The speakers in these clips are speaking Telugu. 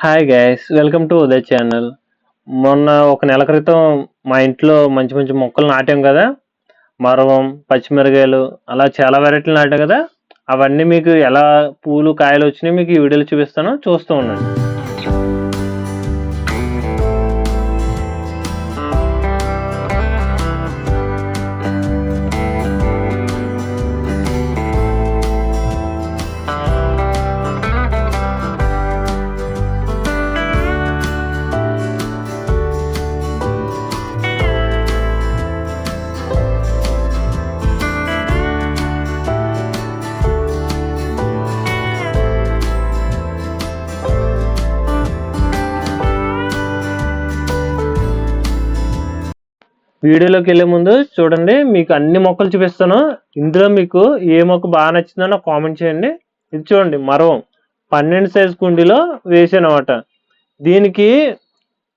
Hi guys welcome to Uday channel మొన్న ఒక నెల క్రితం మా ఇంట్లో మంచి మంచి మొక్కలు నాటాం కదా? మరవం పచ్చిమిరకాయలు అలా చాలా వెరైటీలు నాటాం కదా? అవన్నీ మీకు ఎలా పూలు కాయలు వచ్చినాయి మీకు ఈ వీడియోలు చూపిస్తాను. చూస్తూ ఉండండి. వీడియోలోకి వెళ్ళే ముందు చూడండి మీకు అన్ని మొక్కలు చూపిస్తాను. ఇందులో మీకు ఏ మొక్క బాగా నచ్చిందో నాకు కామెంట్ చేయండి. ఇది చూడండి మరవం. పన్నెండు సైజ్ కుండీలో వేసాను అనమాట దీనికి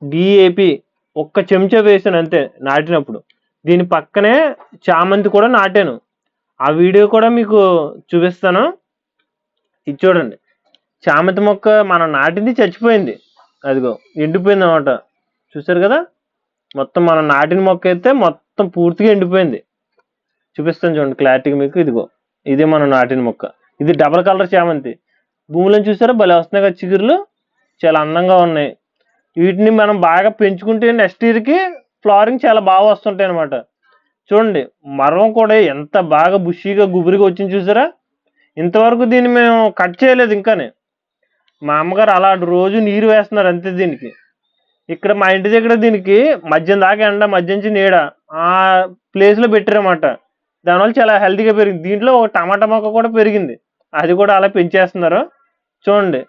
డిఏపి ఒక్క చెంచా వేసాను అంతే నాటినప్పుడు. దీని పక్కనే చామంతి కూడా నాటాను. ఆ వీడియో కూడా మీకు చూపిస్తాను. ఇది చూడండి చామంతి మొక్క మనం నాటింది చచ్చిపోయింది. అదిగో ఎండిపోయింది అనమాట చూసారు కదా? మొత్తం మనం నాటిన మొక్క అయితే మొత్తం పూర్తిగా ఎండిపోయింది. చూపిస్తాను చూడండి క్లారిటీగా మీకు. ఇదిగో ఇదే మనం నాటిన మొక్క. ఇది డబల్ కలర్ చామంతి భూమిలో చూసారా? భలే వస్తున్నాయి కదా చిగురులు. చాలా అందంగా ఉన్నాయి. వీటిని మనం బాగా పెంచుకుంటే నెక్స్ట్ ఇయర్కి ఫ్లవరింగ్ చాలా బాగా వస్తుంటాయి అనమాట చూడండి మరం కూడా ఎంత బాగా బుషీగా గుబురిగా వచ్చింది చూసారా? ఇంతవరకు దీన్ని మేము కట్ చేయలేదు ఇంకానే. మా అమ్మగారు అలా రోజు నీరు వేస్తున్నారు అంతే దీనికి. ఇక్కడ మా ఇంటి దగ్గర దీనికి మద్యం దాకా ఎండ మద్యం నుంచి నీడ. ఆ ప్లేస్లో పెట్టారన్నమాట. దానివల్ల చాలా హెల్తీగా పెరిగింది. దీంట్లో ఒక టమాటా మొక్క కూడా పెరిగింది. అది కూడా అలా పెంచేస్తున్నారు. చూడండి.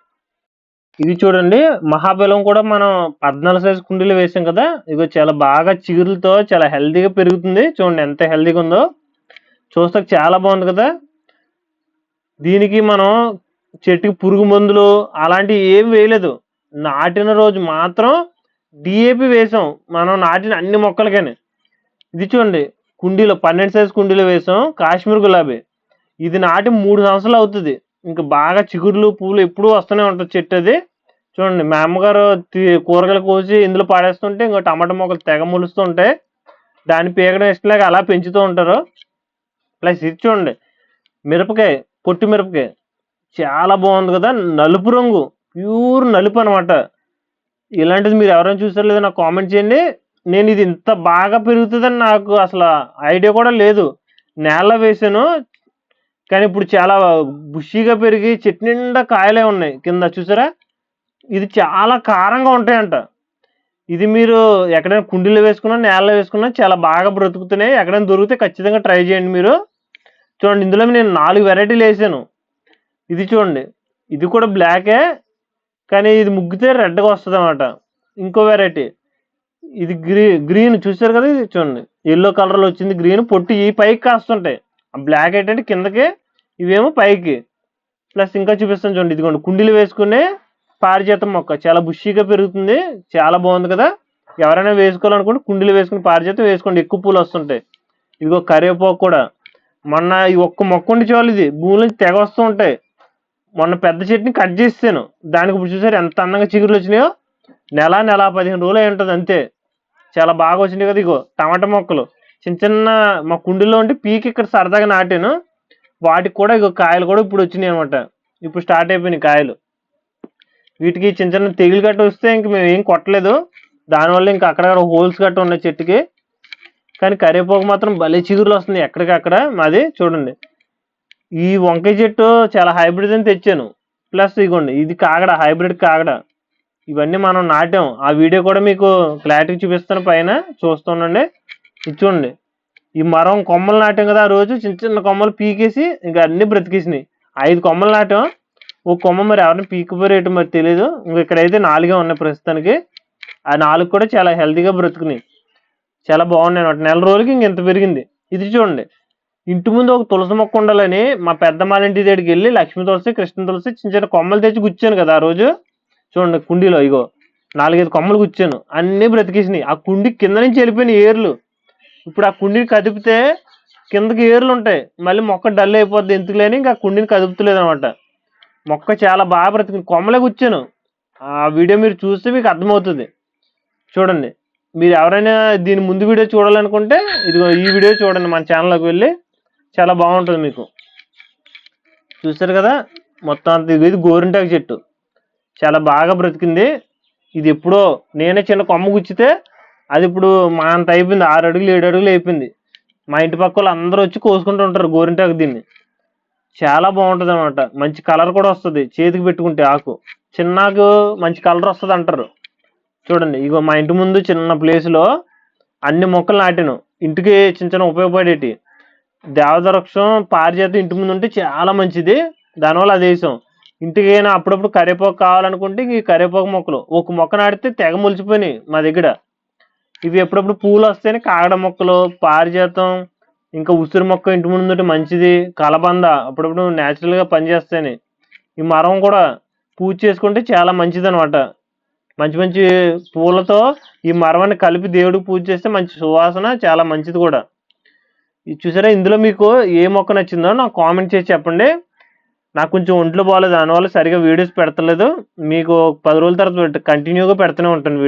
ఇది చూడండి. మహాబలం కూడా మనం పద్నాలుగు సైజు కుండీలు వేసాం కదా. ఇగో చాలా బాగా చిగురులతో చాలా హెల్తీగా పెరుగుతుంది. చూడండి ఎంత హెల్తీగా ఉందో. చూస్తే చాలా బాగుంది కదా. దీనికి మనం చెట్టుకి పురుగు మందులు అలాంటివి ఏం వేయలేదు. నాటిన రోజు మాత్రం డిఏపి వేసాం. మనం నాటిన అన్ని మొక్కలకని. ఇది చూడండి. కుండీలో పన్నెండు సైజు కుండీలో వేసాం. కాశ్మీర్ గులాబీ. ఇది నాటి మూడు సంవత్సరాలు అవుతుంది. ఇంకా బాగా చిగుర్లు పూలు ఎప్పుడూ వస్తూనే ఉంటుంది చెట్టు అది. చూడండి. మా అమ్మగారు కూరగాయలు కోసి ఇందులో పాడేస్తుంటే ఇంకా టమాటా మొక్కలు తెగ మొలుస్తూ ఉంటాయి. దాన్ని పీకడం ఇష్టలేక అలా పెంచుతూ ఉంటారు. ప్లస్ ఇది చూడండి. మిరపకాయ పొట్టి మిరపకాయ. చాలా బాగుంది కదా. నలుపు రంగు. ప్యూర్ నలుపు అనమాట ఇలాంటిది మీరు ఎవరైనా చూసారో లేదో నాకు కామెంట్ చేయండి. నేను ఇది ఇంత బాగా పెరుగుతుందని నాకు అసలు ఐడియా కూడా లేదు. నేల వేసాను. కానీ ఇప్పుడు చాలా బుషీగా పెరిగి చెట్టు నిండా కాయలే ఉన్నాయి కింద చూసారా? ఇది చాలా కారంగా ఉంటాయంట. ఇది మీరు ఎక్కడైనా కుండీలో వేసుకున్నా నేలలో వేసుకున్నా చాలా బాగా బ్రతుకుతున్నాయి. ఎక్కడైనా దొరికితే ఖచ్చితంగా ట్రై చేయండి మీరు. చూడండి ఇందులో నేను నాలుగు వెరైటీలు వేసాను. ఇది చూడండి. ఇది కూడా బ్లాకే కానీ ఇది ముగ్గితే రెడ్గా వస్తుంది అనమాట ఇంకో వెరైటీ ఇది గ్రీ గ్రీన్ చూసారు కదా ఇది? చూడండి. ఎల్లో కలర్లో వచ్చింది గ్రీన్ పొట్టి ఈ పైకి కాస్తుంటాయి. ఆ బ్లాక్ ఏంటంటే కిందకి ఇవేమో పైకి. ప్లస్ ఇంకా చూపిస్తాను చూడండి. ఇదిగోండి. కుండీలు వేసుకునే పారిజాతం మొక్క. చాలా బుషీగా పెరుగుతుంది. చాలా బాగుంది కదా. ఎవరైనా వేసుకోవాలనుకుంటే కుండీలు వేసుకుని పారిజాతం వేసుకోండి. ఎక్కువ పూలు వస్తుంటాయి. ఇదిగో కరివేపాకు కూడా. మొన్న ఈ ఒక్క మొక్క ఉండి చాలు ఇది. భూమి నుంచి తెగ వస్తూ ఉంటాయి. మొన్న పెద్ద చెట్టుని కట్ చేస్తాను దానికి ఇప్పుడు చూసారు ఎంత అందంగా చిగురులు వచ్చినాయో? నెల నెల పదిహేను రోజులు అయి ఉంటుంది అంతే. చాలా బాగా వచ్చినాయి కదా ఇగో టమాటా మొక్కలు. చిన్న చిన్న మా కుండీలో ఉంటే పీకి ఇక్కడ సరదాగా నాటాను. వాటికి కూడా ఇగో కాయలు కూడా ఇప్పుడు వచ్చినాయి అనమాట ఇప్పుడు స్టార్ట్ అయిపోయినాయి కాయలు. వీటికి చిన్న చిన్న తెగులు గట్ట వస్తే ఇంక మేము ఏం కొట్టలేదు. దానివల్ల ఇంకా అక్కడక్కడ హోల్స్ గట్ట ఉన్నాయి చెట్టుకి. కానీ కరివేపాకు మాత్రం భలే చిగురులు వస్తుంది ఎక్కడికక్కడ మాది. చూడండి. ఈ వంకాయ చెట్టు చాలా హైబ్రిడ్ అని తెచ్చాను. ప్లస్ ఇగోండి ఇది కాగడ హైబ్రిడ్ కాగడ. ఇవన్నీ మనం నాటాం. ఆ వీడియో కూడా మీకు క్లారిటీ చూపిస్తాను పైన. చూస్తుండండి. ఇది చూడండి. ఈ మరం కొమ్మలు నాటాం కదా ఆ రోజు. చిన్న చిన్న కొమ్మలు పీకేసి ఇంకా అన్ని బ్రతికేసినాయి. ఐదు కొమ్మలు నాటాం. ఓ కొమ్మ మరి ఎవరిని పీకిపోయేటో మరి తెలియదు ఇంక ఇక్కడైతే నాలుగే ఉన్నాయి ప్రస్తుతానికి. ఆ నాలుగు కూడా చాలా హెల్తీగా బ్రతుకున్నాయి. చాలా బాగున్నాయి అన్నమాట. నెల రోజులకి ఇంక ఇంత పెరిగింది. ఇది చూడండి. ఇంటి ముందు ఒక తులసి మొక్క ఉండాలని మా పెద్దమ్మాల ఇంటి దగ్గరికి వెళ్ళి లక్ష్మీ తులసి కృష్ణ తులసి చిన్న చిన్న కొమ్మలు తెచ్చి గుచ్చాను కదా ఆ రోజు. చూడండి కుండీలో ఇగో నాలుగైదు కొమ్మలు గుచ్చాను. అన్నీ బ్రతికేసినాయి. ఆ కుండి కింద నుంచి వెళ్ళిపోయిన ఏర్లు. ఇప్పుడు ఆ కుండిని కదిపితే కిందకి ఏర్లు ఉంటాయి. మళ్ళీ మొక్క డల్ అయిపోద్ది. ఎందుకు లేని ఇంకా కుండిని కదుపుతలేదు అనమాట మొక్క చాలా బాగా బ్రతికింది. కొమ్మలే గుచ్చాను. ఆ వీడియో మీరు చూస్తే మీకు అర్థమవుతుంది. చూడండి. మీరు ఎవరైనా దీని ముందు వీడియో చూడాలనుకుంటే ఇదిగో ఈ వీడియో చూడండి మన ఛానల్లోకి వెళ్ళి. చాలా బాగుంటుంది మీకు. చూసారు కదా? మొత్తం అంత ఇది గోరింటాకు చెట్టు. చాలా బాగా బ్రతికింది. ఇది ఎప్పుడో నేనే చిన్న కొమ్మ గుచ్చితే అది ఇప్పుడు మా అంత అయిపోయింది. ఆరు అడుగులు ఏడు అడుగులు అయిపోయింది. మా ఇంటి పక్క వాళ్ళు అందరూ వచ్చి కోసుకుంటూ ఉంటారు గోరింటాకు దీన్ని. చాలా బాగుంటుంది అనమాట మంచి కలర్ కూడా వస్తుంది. చేతికి పెట్టుకుంటే ఆకు. చిన్నాకు మంచి కలర్ వస్తుంది అంటారు. చూడండి ఇగో మా ఇంటి ముందు చిన్న ప్లేస్లో అన్ని మొక్కలు నాటాను. ఇంటికి చిన్న చిన్న ఉపయోగపడేటి దేవదవృక్షం పారిజాతం ఇంటి ముందు ఉంటే చాలా మంచిది. దానివల్ల అది వేసాం. ఇంటికి అప్పుడప్పుడు కరివేపాకు కావాలనుకుంటే ఈ కరివేపాకు మొక్కలు. ఒక మొక్క నాటితే తెగ మొలిచిపోయినాయి మా దగ్గర. ఇవి ఎప్పుడప్పుడు పూలు వస్తేనే కాగడ మొక్కలు పారిజాతం ఇంకా ఉసిరి మొక్క ఇంటి ముందు ఉంటే మంచిది. కలబంద అప్పుడప్పుడు న్యాచురల్గా పనిచేస్తాయి ఈ మరం కూడా పూజ చేసుకుంటే చాలా మంచిది అనమాట మంచి మంచి పూలతో ఈ మరవని కలిపి దేవుడికి పూజ చేస్తే మంచి సువాసన చాలా మంచిది కూడా. ఇది చూసారా? ఇందులో మీకు ఏ మొక్క నచ్చిందో నాకు కామెంట్ చేసి చెప్పండి. నాకు కొంచెం ఒంట్లో బాగాలేదు దానివల్ల సరిగా వీడియోస్ పెడతలేదు. మీకు పది రోజుల తర్వాత కంటిన్యూగా పెడుతూనే ఉంటాను